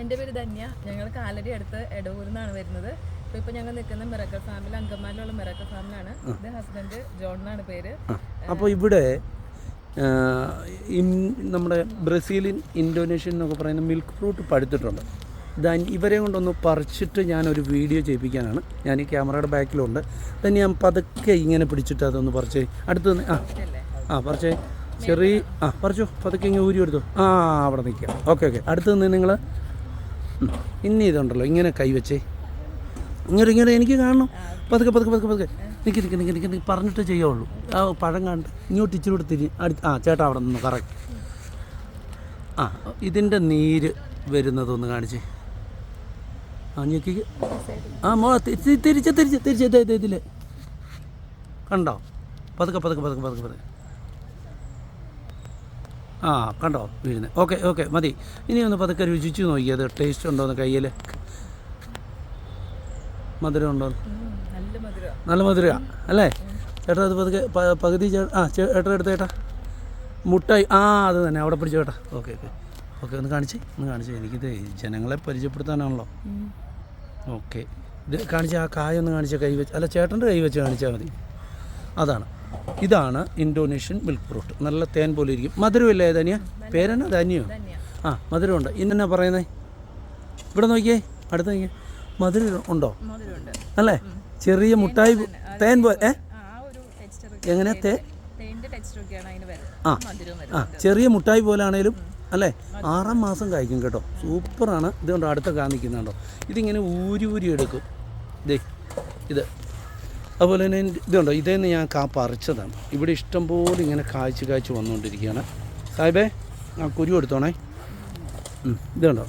എന്റെ പേര് ധന്യ. ഞങ്ങൾ കാലടി അടുത്ത് എടവൂരിൽ നിന്നാണ് വരുന്നത്. അപ്പോൾ ഇപ്പോൾ ഞങ്ങൾ നിൽക്കുന്ന മിറക്കൽ ഫാമിൽ അങ്കമാലിലുള്ള മിറക്കൽ ഫാമിലാണ്. ഇത് ഹസ്ബൻഡ് ജോൺ എന്നാണ് പേര് അപ്പോൾ ഇവിടെ നമ്മുടെ ബ്രസീലിൻ ഇൻഡോനേഷ്യൻ എന്നൊക്കെ പറയുന്ന മിൽക്ക് ഫ്രൂട്ട് പഴുത്തിട്ടുണ്ട്. ദാൻ ഇവരെ കൊണ്ടൊന്ന് പറിച്ചിട്ട് ഞാനൊരു വീഡിയോ ചെയ്യിപ്പിക്കാനാണ്. ഞാൻ ഈ ക്യാമറയുടെ ബാക്കിലുണ്ട്. then ഞാൻ പതുക്കെ ഇങ്ങനെ പിടിച്ചിട്ട് അതൊന്ന് പറിച്ചേ അടുത്ത് ആ. ആ പറിച്ചേ ചെറിയ ആ പറിച്ചു പതുക്കെ ഇങ്ങനെ ഊരി എടുത്തു. ആ അവിടെ നിൽക്കാം. Okay okay. അടുത്ത് നിന്ന് നിങ്ങൾ ഇനി ഇതുണ്ടല്ലോ ഇങ്ങനെ കൈവച്ചേ ഇങ്ങനെ ഇങ്ങനെ എനിക്ക് കാണണം. പതുക്കെ പതുക്കെ പതുക്കെ പതുക്കെ. നിൽക്കി നിൽക്കി നിൽക്കി നിൽക്കി നിൽക്കി പറഞ്ഞിട്ട് ചെയ്യുള്ളൂ. ആ പഴം കണ്ട് ഇങ്ങോട്ട് ഇച്ചിരി കൂടെ തിരി ആ ചേട്ടാ അവിടെ നിന്ന് കറക്റ്റ് ആ ഇതിന്റെ നീര് വരുന്നതൊന്ന് കാണിച്ചേ. ആ ഞെക്കി ആ മോ തിരിച്ച് തിരിച്ച് തിരിച്ച് തിരിച്ച് കണ്ടോ? പതുക്കെ പതുക്കെ പതുക്കെ പതുക്കെ പതുക്കെ. ആ കണ്ടോ വീഴുന്നത് ഓക്കെ ഓക്കെ മതി. ഇനി ഒന്ന് പതുക്കെ രുചിച്ച് നോക്കിയത് ടേസ്റ്റ് ഉണ്ടോന്ന് കയ്യിൽ മധുരം ഉണ്ടോ നല്ല മധുരമാണ് അല്ലേ? ചേട്ടാ അത് പതുക്കെ പകുതി ആ ചേട്ടാ എടുത്ത് ചേട്ടാ. മുട്ടായി. ആ അത് തന്നെ അവിടെ പിടിച്ചു ചേട്ടാ. Okay okay. ഓക്കെ ഒന്ന് കാണിച്ച് ഒന്ന് കാണിച്ച്. എനിക്കിത് ജനങ്ങളെ പരിചയപ്പെടുത്താനാണല്ലോ. ഓക്കെ. ഇത് കാണിച്ച ആ കായ ഒന്ന് കാണിച്ച കൈ വെച്ച്. അല്ല ചേട്ടന്റെ കൈ വെച്ച് കാണിച്ചാൽ മതി. അതാണ്. ഇതാണ് ഇൻഡോനേഷ്യൻ മിൽക്ക് ഫ്രൂട്ട്. നല്ല തേൻ പോലെ ഇരിക്കും. മധുരമില്ലേ ധനിയ? പേരെന്നാ? ധനിയോ? ആ മധുരമുണ്ട്. ഇന്നെന്നാ പറയുന്നേ? ഇവിടെ നോക്കിയേ അടുത്ത് നോക്കിയേ. മധുരം ഉണ്ടോ? അല്ലേ? ചെറിയ മുട്ടായി തേൻ പോലെ ഏ? എങ്ങനെ? തേ ആ. ആ ചെറിയ മുട്ടായി പോലെ ആണേലും അല്ലേ? ആറാം മാസം കായ്ക്കും കേട്ടോ. സൂപ്പറാണ്. ഇതുകൊണ്ട് അടുത്ത കാണിക്കുന്നുണ്ടോ ഇതിങ്ങനെ ഊരി ഊരി എടുക്കും. ദേ ഇത്. അതുപോലെ തന്നെ ഇതുണ്ടോ? ഇതേന്ന് ഞാൻ കാ പറിച്ചതാണ്. ഇവിടെ ഇഷ്ടംപോലെ ഇങ്ങനെ കായ്ച്ച് കായ്ച്ച് വന്നുകൊണ്ടിരിക്കുകയാണ്. സാഹിബേ ആ കുരു എടുത്തോണേ. ഇതുണ്ടോ?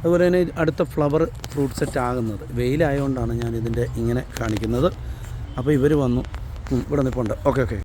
അതുപോലെ തന്നെ അടുത്ത ഫ്ലവർ ഫ്രൂട്ട് സെറ്റ് ആകുന്നത്. വെയിലായതുകൊണ്ടാണ് ഞാൻ ഇതിന്റെ ഇങ്ങനെ കാണിക്കുന്നത്. അപ്പോൾ ഇവർ വന്നു. ഇവിടെ നിൽപ്പുണ്ട്. Okay okay.